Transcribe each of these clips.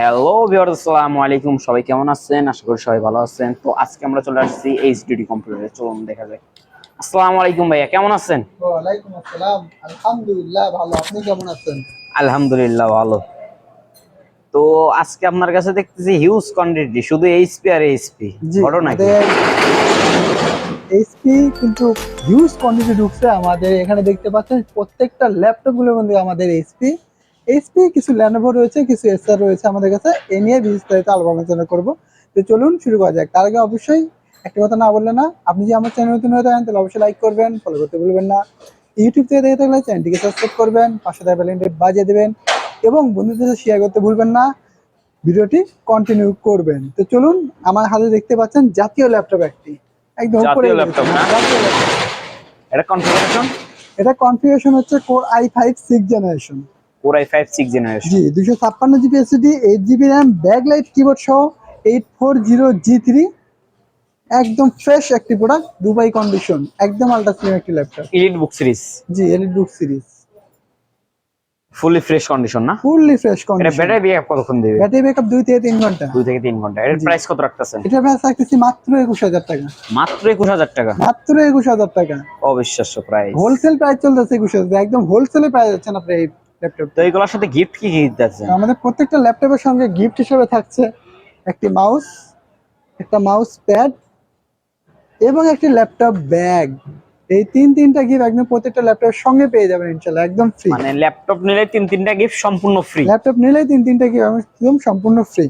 Hello viewers আসসালামু আলাইকুম। সবাই কেমন আছেন? আশা করি সবাই ভালো আছেন। তো আজকে আমরা চলে আসছি এইচডিডি কম্পিউটারে চলুন দেখা যায় আসসালামু আলাইকুম ভাইয়া কেমন আছেন? ওয়ালাইকুম আসসালাম। আলহামদুলিল্লাহ ভালো। আপনি কেমন আছেন? আলহামদুলিল্লাহ ভালো। তো আজকে আপনার কাছে দেখতেছি হিউজ কোয়ান্টিটি শুধু এইচপি আর এইচপি ঘটনা কি এইচপি কিন্তু হিউজ কোয়ান্টিটি ঢুকছে। আমাদের এখানে দেখতে পাচ্ছেন প্রত্যেকটা ল্যাপটপগুলো কিন্তু আমাদের এইচপি এইচপি কিছু ল্যানোভো রয়েছে কিছু এসআর রয়েছে আমাদের কাছে। এ নিয়ে বিস্তারিত আলোচনা করব। তো চলুন শুরু করা যাক। তার আগে অবশ্যই একটা কথা না বললে না আপনি যে আমার চ্যানেল নতুন হয়ে থাকেন তাহলে অবশ্যই লাইক করবেন ফলো করতে ভুলবেন না। ইউটিউব থেকে দেখে থাকলে চ্যানেলটিকে সাবস্ক্রাইব করবেন পাশে থাকা বেলিনটি বাজিয়ে দেবেন এবং বন্ধুদের সাথে শেয়ার করতে ভুলবেন না। ভিডিওটি কন্টিনিউ করবেন। তো চলুন আমার হাতে দেখতে পাচ্ছেন জাতীয় ল্যাপটপ একটি। একদম জাতীয়। না? এটা কনফিগারেশন এটা কনফিগারেশন হচ্ছে Core i five six generation generation G GB SSD GB RAM keyboard সহ একদম ফ্রেশ একটি প্রোডাক্ট দুবাই কন্ডিশন একদম আল্ট্রা স্লিম একটি laptop book series G Elite Book series fresh condition না? ফুললি ফ্রেশ এটা condition battery backup কতক্ষণ দিবে? Battery backup দুই থেকে ঘণ্টা। থেকে ঘণ্টা। এর প্রাইস কত রাখতেছেন এটা প্রাইস রাখতেছি মাত্র একুশ হাজার টাকা। মাত্র একুশ হাজার টাকা? মাত্র একুশ হাজার টাকা। অবিশ্বাস্য প্রাইস হোলসেল প্রাইস চলতেছে একদম হোলসেলে প্রাইস যাচ্ছেন আপনি এই ল্যাপটপ তো এইগুলোর সাথে গিফট কি কি দিতে আছে আমাদের প্রত্যেকটা ল্যাপটপের সঙ্গে গিফট হিসেবে থাকছে একটি মাউস একটা মাউস প্যাড এবং একটি ল্যাপটপ ব্যাগ এই তিন তিনটা গিফট একদম প্রত্যেকটা ল্যাপটপের সঙ্গে পেয়ে যাবেন ইনশাল্লাহ একদম ফ্রি মানে ল্যাপটপ নিলে তিন তিনটা গিফট সম্পূর্ণ ফ্রি ল্যাপটপ নিলেই তিন তিনটা গিফট একদম সম্পূর্ণ ফ্রি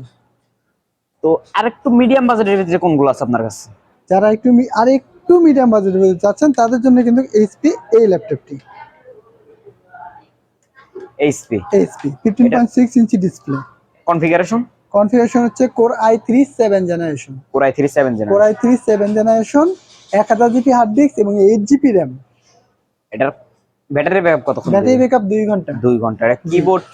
তো আরেকটু মিডিয়াম বাজেটের ভিতরে কোনগুলো আছে আপনার কাছে? যারা একটু আর একটু মিডিয়াম বাজেটের মধ্যে চাচ্ছেন তাদের জন্য কিন্তু এইচপি এই ল্যাপটপটি HP HP fifteen point six inch display configuration configuration হচ্ছে Core i three seven generation Core i three seven gen Core i three seven generation এক হাজার জিবি হার্ড ডিস্ক এবং এইট জিবি র্যাম এটার battery backup কতক্ষণ battery? Backup দুই ঘণ্টা। দুই ঘণ্টা। কিবোর্ড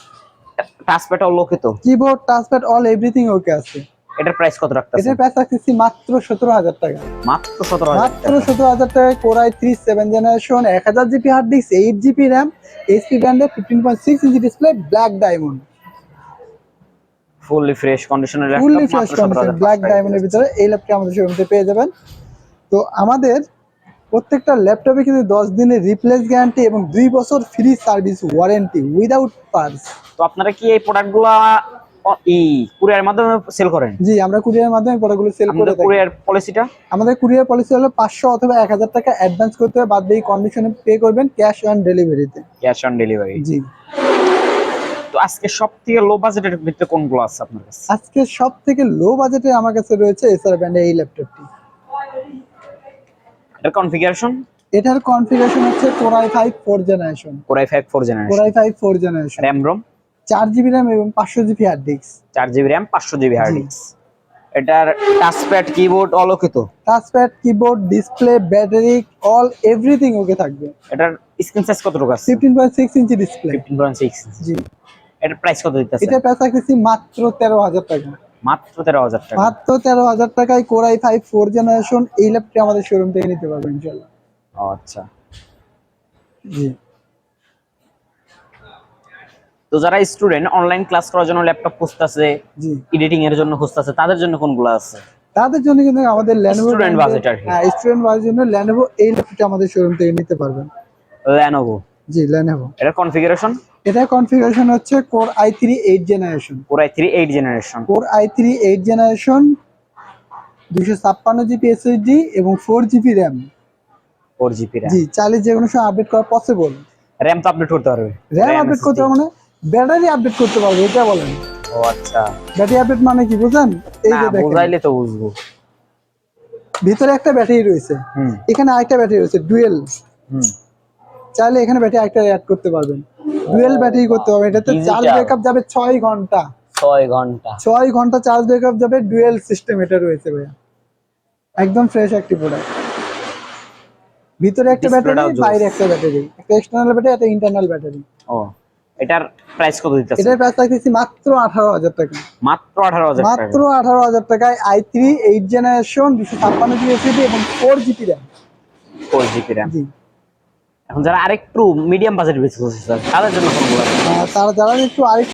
টাচপ্যাড অল ওকে তো? Keyboard touchpad all everything okay আছে। এটার প্রাইস কত রাখতেছে এটার প্রাইস রাখতেছি মাত্র সতেরো হাজার টাকা। মাত্র সতেরো হাজার মাত্র সতেরো হাজার টাকায় কোরাই থ্রি সেভেন জেনারেশন এক হাজার GB hard disk eight GB RAM HP ব্র্যান্ডের fifteen point six inch display black diamond fully fresh কন্ডিশনের ফুললি ফ্রেশ কন্ডিশন ব্ল্যাক ডায়মন্ডের ভিতরে এই ল্যাপটপ আমাদের শোরুমতে পেয়ে যাবেন। তো আমাদের প্রত্যেকটা ল্যাপটপে কিন্তু দশ দিনের রিপ্লেস গ্যারান্টি এবং দুই বছর free service warranty without parts তো আপনারা কি এই প্রোডাক্টগুলো ই কুরিয়ার মাধ্যমে সেল করেন? জি আমরা কুরিয়ার মাধ্যমে প্রোডাক্টগুলো সেল করে থাকি। কুরিয়ার পলিসিটা আমাদের কুরিয়ার পলিসি হলো পাঁচশো অথবা এক হাজার টাকা অ্যাডভান্স করতে হবে বাদ বাকি কন্ডিশনে পে করবেন ক্যাশ অন ডেলিভারিতে ক্যাশ অন ডেলিভারি জি। তো আজকে সব থেকে লো বাজেটের ভিতরে কোনগুলো আছে আপনার কাছে? আজকে সব থেকে লো বাজেটে আমার কাছে রয়েছে এসআর ব্র্যান্ডের এই ল্যাপটপটি এর কনফিগারেশন এটার কনফিগারেশন হচ্ছে Core i five four generation Core i five four generation Core i five four generation RAM ROM চার জিবি র্যাম এবং পাঁচশো জিবি হার্ড ডিস্ক চার জিবি র্যাম পাঁচশো জিবি হার্ড ডিস্ক এটার touchpad keyboard অলোকিত touchpad keyboard display battery all everything okay থাকবে। এটার screen size কতটুকু আছে? Fifteen point six inch display fifteen point six জি। এটার প্রাইস কত দিতেছে এটা প্রাইস রাখতেছি মাত্র তেরো হাজার টাকা। মাত্র তেরো হাজার টাকা। মাত্র তেরো হাজার টাকায় Core i five four generation এই ল্যাপটপ আমাদের শোরুম থেকে নিতে পারবেন ইনশাল্লাহ ও আচ্ছা। জি। তো যারা স্টুডেন্ট অনলাইন ক্লাস করার জন্য ল্যাপটপ খুঁজতেছে এডিটিং এর জন্য খুঁজতেছে তাদের জন্য কোনগুলো আছে? তাদের জন্য কিন্তু আমাদের ল্যানোভো Student budget আর হ্যাঁ স্টুডেন্ট বাজেটের জন্য ল্যানোভো এই ল্যাপটপটা আমাদের শোরুম থেকে নিতে পারবেন। ল্যানোভো জি ল্যানোভো এটার কনফিগারেশন এটা কনফিগারেশন হচ্ছে Core i three eight generation Core i three eight generation Core i three eight generation দুশো ছাপ্পান্ন জিবি এসএসডি এবং four GB RAM four GB RAM জি চাইলে যে কোনো সময় আপডেট করা পসিবল র্যাম তো আপডেট করতে পারবে। র্যাম আপডেট করতে মানে ব্যাটারি আপডেট করতে পারবে এটা বলেন। ও আচ্ছা। ব্যাটারি আপডেট মানে কি বুঝেন? এই যে দেখেন। বুঝাইলে তো বুঝব। ভিতরে একটা ব্যাটারি রয়েছে এখানে আরেকটা ব্যাটারি রয়েছে ডুয়েল। হুম। চাইলে এখানে ব্যাটারি একটা অ্যাড করতে পারবেন। ডুয়েল ব্যাটারি করতে পারবেন এটাতে চার্জ। ব্যাকআপ যাবে ছয় ঘণ্টা। ছয় ঘণ্টা। ছয় ঘণ্টা চার্জ ব্যাকআপ যাবে ডুয়েল সিস্টেম এটা রয়েছে ভাইয়া। একদম ফ্রেশ একটি প্রোডাক্ট ভিতরে একটা ব্যাটারি। বাইরে একটা ব্যাটারি একটা এক্সটার্নাল ব্যাটারি একটা ইন্টারনাল ব্যাটারি ও। এটার প্রাইস কত দিতেছে এটার প্রাইস রাখতেছি মাত্র 18000 টাকা। মাত্র 18000 হাজার মাত্র 18000 টাকায় i3 8 জেনারেশন 256 জিবি এসএসডি এবং 4 জিবি র্যাম 4 জিবি র্যাম জি। এখন যারা আরেকটু মিডিয়াম বাজেট বেশি করছে স্যার তাদের জন্য তারা যারা একটু আরেক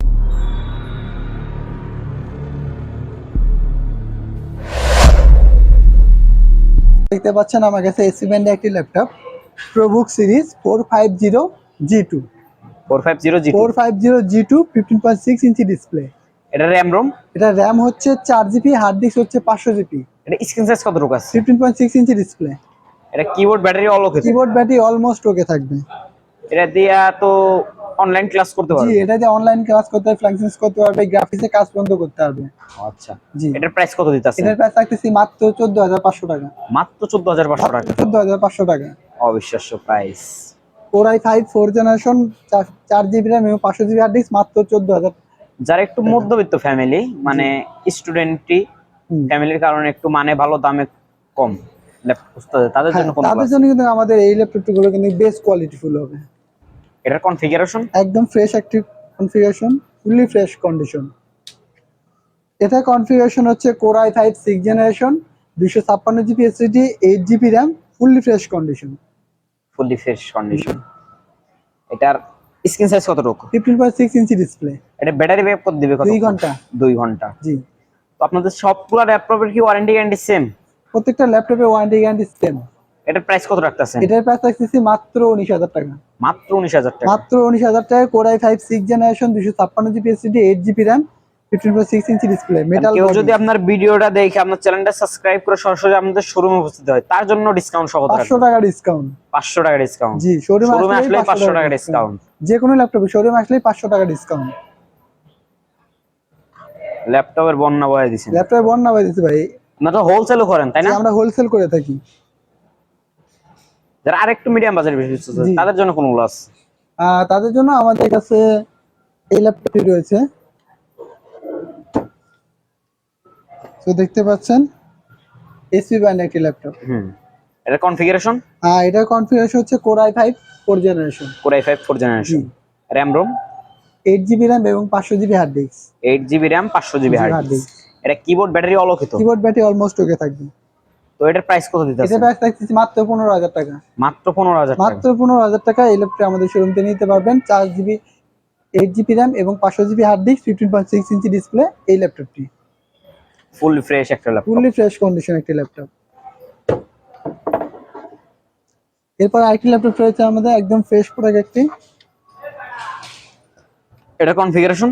দেখতে পাচ্ছেন আমার কাছে এসি ব্যান্ডে একটি laptop ProBook series four five zero G two inch display এটা এটা হচ্ছে হার্ড ডিস্ক হচ্ছে এটা স্ক্রিন সাইজ আছে? সিক্স ইঞ্চি ডিসপ্লে এটা keyboard battery keyboard battery almost okay থাকবে। এটা দিয়া তো অনলাইন ক্লাস করতে জি এটা দিয়ে অনলাইন ক্লাস করতে পারবে করতে পারবে গ্রাফিক্সে কাজ পর্যন্ত করতে পারবে। আচ্ছা। জি। এটার প্রাইস কত এটার প্রাইস রাখতেছি মাত্র চোদ্দ হাজার পাঁচশো টাকা। মাত্র চোদ্দ হাজার পাঁচশো টাকা। চোদ্দ হাজার পাঁচশো টাকা। অবিশ্বাস্য price four i five four generation চার জিবি র্যাম এবং পাঁচশো জিবি হার্ড ডিস্ক মাত্র চোদ্দ হাজার যারা একটু মধ্যবিত্ত ফ্যামিলি মানে স্টুডেন্টই হুম। ফ্যামিলির কারণে একটু মানে ভালো দামে কম তাদের জন্য হ্যাঁ, তাদের জন্য কিন্তু আমাদের এই ল্যাপটপগুলো কিন্তু বেস্ট কোয়ালিটি ফুল হবে। এটার কনফিগারেশন একদম fresh active configuration fully fresh condition এটা কনফিগারেশন হচ্ছে Core i five six generation দুশো ছাপ্পান্ন GB SSD eight GB RAM fully fresh condition fully fresh condition এটার স্ক্রিন সাইজ কতটুকু? Fifteen point six inch display এটা battery backup কত দিবে কত দুই ঘণ্টা। দুই ঘণ্টা। জি। তো আপনাদের সবগুলা ল্যাপটপের কি ওয়ারেন্টি গ্যারান্টি সেম প্রত্যেকটা ল্যাপটপে ওয়ারেন্টি গ্যারান্টি সেম এটার প্রাইস কত রাখতেছেন? এটার প্রাইস রাখতেছি মাত্র উনিশ হাজার টাকা। মাত্র উনিশ হাজার টাকা। মাত্র উনিশ হাজার টাকা Core i five six generation দুশো ছাপ্পান্ন GB SSD eight GB RAM fifteen point six inch display metal কেউ যদি আপনার ভিডিওটা দেখে আপনার চ্যানেলটা সাবস্ক্রাইব করে সরাসরি আমাদের শোরুমে উপস্থিত হয় তার জন্য ডিসকাউন্ট সহ পাঁচশো টাকা ডিসকাউন্ট পাঁচশো টাকা ডিসকাউন্ট জি শোরুমে আসলে আসলে পাঁচশো টাকা ডিসকাউন্ট যে কোনো ল্যাপটপে শোরুম আসলে পাঁচশো টাকা ডিসকাউন্ট ল্যাপটপের বন্যা বয়ে দিচ্ছেন ল্যাপটপে বন্যা বাই দিতে ভাই। আপনারা তো হোলসেলও করেন তাই না? আমরা হোলসেল করে থাকি। যারা আরেকটু মিডিয়াম বাজারে বেশি তাদের জন্য তাদের জন্য আমাদের কাছে এই ল্যাপটপটি রয়েছে। তো দেখতে পাচ্ছেন এসপি ব্যান্ড একটি ল্যাপটপ হুম। এটা কনফিগারেশন হ্যাঁ এটার কনফিগারেশন হচ্ছে Core i five four generation Core i five four generation RAM ROM eight GB RAM এবং পাঁচশো GB hard disk eight GB RAM পাঁচশো জিবি হার্ড disk। এটা কিবোর্ড ব্যাটারি অলোকিত কিবোর্ড ব্যাটারি অলমোস্ট ওকে থাকবে। তো এটার price কত দিতে এটা প্রাইস থাকতেছে মাত্র পনেরো হাজার টাকা। মাত্র পনেরো হাজার টাকা। মাত্র পনেরো হাজার টাকা এই ল্যাপটপ আমাদের শোরুম থেকে নিতে পারবেন। চার জিবি এইট জিবি র্যাম এবং পাঁচশো GB hard disk fifteen point six inch display এই ল্যাপটপটি ফুল ফ্রেশ একটা ল্যাপটপ ফুললি ফ্রেশ কন্ডিশন একটি ল্যাপটপ এরপর আরেকটি ল্যাপটপ রয়েছে আমাদের একদম ফ্রেশ প্রোডাক্ট একটি। এটা কনফিগারেশন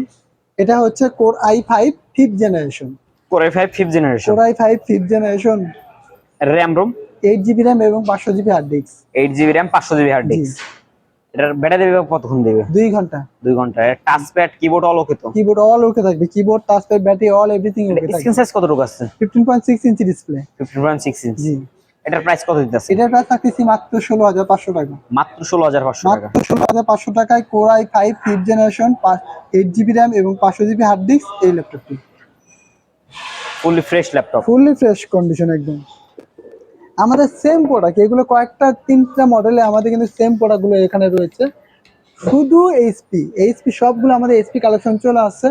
এটা হচ্ছে Core i five fifth generation Core i five fifth generation Core i five fifth generation RAM ROM eight GB RAM এবং পাঁচশো GB hard disk eight GB RAM পাঁচশো জিবি হার্ড ডিস্ক এটার battery backup কতক্ষণ দেবে? দুই ঘণ্টা। দুই ঘণ্টা। টাচ প্যাড কিবোর্ড অলোকিত কিবোর্ড অল ওকে থাকবে। Keyboard touchpad battery all everything okay থাকবে। স্ক্রিন সাইজ কতটুকু আছে? Fifteen point six inch display fifteen point six G. এটার প্রাইস কত দিতেছে এটার প্রাইস থাকতেছি মাত্র ষোলো হাজার পাঁচশো টাকা। মাত্র ষোলো হাজার পাঁচশো টাকা। মাত্র ষোলো হাজার পাঁচশো টাকায় core i five fifth generation eight GB RAM এবং পাঁচশো জিবি হার্ড ডিস্ক এই ল্যাপটপটি fully fresh laptop fully fresh condition একদম। আমাদের সেম প্রোডাক্ট এগুলো কয়েকটা তিনটা মডেলে আমাদের কিন্তু সেম প্রোডাক্টগুলো এখানে রয়েছে। শুধু এইচপি এইচপি সবগুলো আমাদের এইচপি কালেকশন চলে আসছে।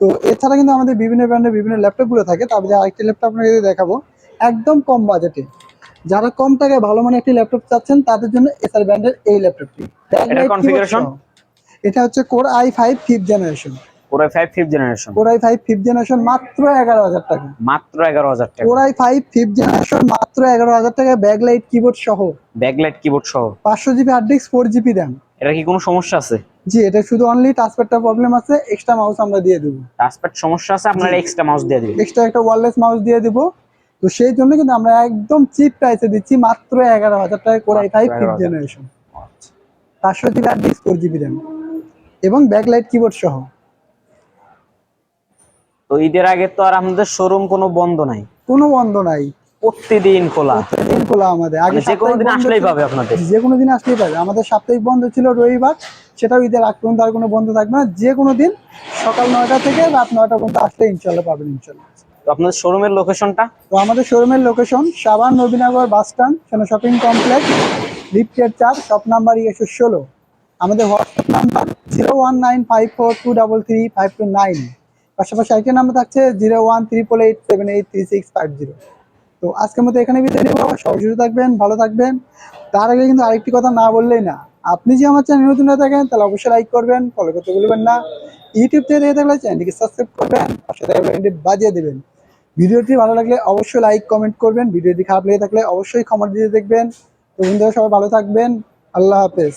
তো এছাড়া কিন্তু আমাদের বিভিন্ন ব্র্যান্ডের বিভিন্ন ল্যাপটপগুলো থাকে। তারপরে আরেকটি ল্যাপটপ আপনাকে যদি দেখাবো একদম কম বাজেটে যারা কম টাকায় ভালো মানের একটি ল্যাপটপ চাচ্ছেন তাদের জন্য এসআর ব্র্যান্ডের এই ল্যাপটপটি? এটা হচ্ছে core i five fifth generation core i five fifth generation generation মাত্র এগারো হাজার টাকা। মাত্র এগারো হাজার টাকা। Core i five fifth generation মাত্র ব্যাকলাইট কিবোর্ড সহ। ব্যাকলাইট কিবোর্ড সহ। পাঁচশো GB hard disk four GB এটা কি কোনো সমস্যা আছে? জি এটা শুধু অনলি টাচপ্যাডটা প্রবলেম আছে এক্সট্রা মাউস আমরা দিয়ে দেবো। টাচপ্যাড সমস্যা আছে আপনারা এক্সট্রা মাউস দিয়ে দিবেন। এক্সট্রা একটা মাউস দিয়ে দেবো। তো সেই জন্য কিন্তু আমরা একদম চিপ প্রাইসে দিচ্ছি মাত্র এগারো হাজার টাকা core i five fifth 11,000 generation GB hard disk four GB RAM এবং ব্যাকলাইট কিবোর্ড সহ। তো ঈদের আগে তো আর আমাদের শোরুম কোনো বন্ধ নাই। কোনো বন্ধ নাই। প্রতিদিন খোলা। প্রত্যেকদিন খোলা আমাদের। আগে মানে যে কোনো দিন আসলেই পাবে আপনাদের। যে কোনো দিন আসলেই পাবে। আমাদের সাপ্তাহিক বন্ধ ছিল রবিবার সেটাও ঈদের আগ পর্যন্ত আর কোনো বন্ধ থাকবে না। যে কোনো দিন সকাল নয়টা থেকে রাত নয়টা পর্যন্ত আসলে ইনশাল্লাহ পাবেন ইনশাল্লাহ তো আপনাদের শোরুমের লোকেশনটা তো আমাদের শোরুমের লোকেশন সাবান Nabinagar bus stand Sena shopping complex লিফটের চার শপ নাম্বার একশো ষোলো। আমাদের WhatsApp number zero one nine five four two double three five two nine পাশাপাশি আরেকটি নাম্বার থাকছে zero one triple eight seven eight three six five zero. তো আজকের মতো এখানে বিদায় নেব। সবাই থাকবেন, ভালো থাকবেন। তার আগে কিন্তু আরেকটি কথা না বললেই না। আপনি যে আমার চ্যানেল নতুন থাকেন, তাহলে অবশ্যই লাইক করবেন ফলো করতে ভুলবেন না। ইউটিউব থেকে দেখে থাকলে চ্যানেলটিকে সাবস্ক্রাইব করবেন, পাশে থাকলে বাজিয়ে দেবেন। ভিডিওটি ভালো লাগলে অবশ্যই লাইক কমেন্ট করবেন। ভিডিওটি খারাপ লেগে থাকলে অবশ্যই ক্ষমা দিয়ে দেখবেন। তো বন্ধুরা, সবাই ভালো থাকবেন। আল্লাহ হাফেজ।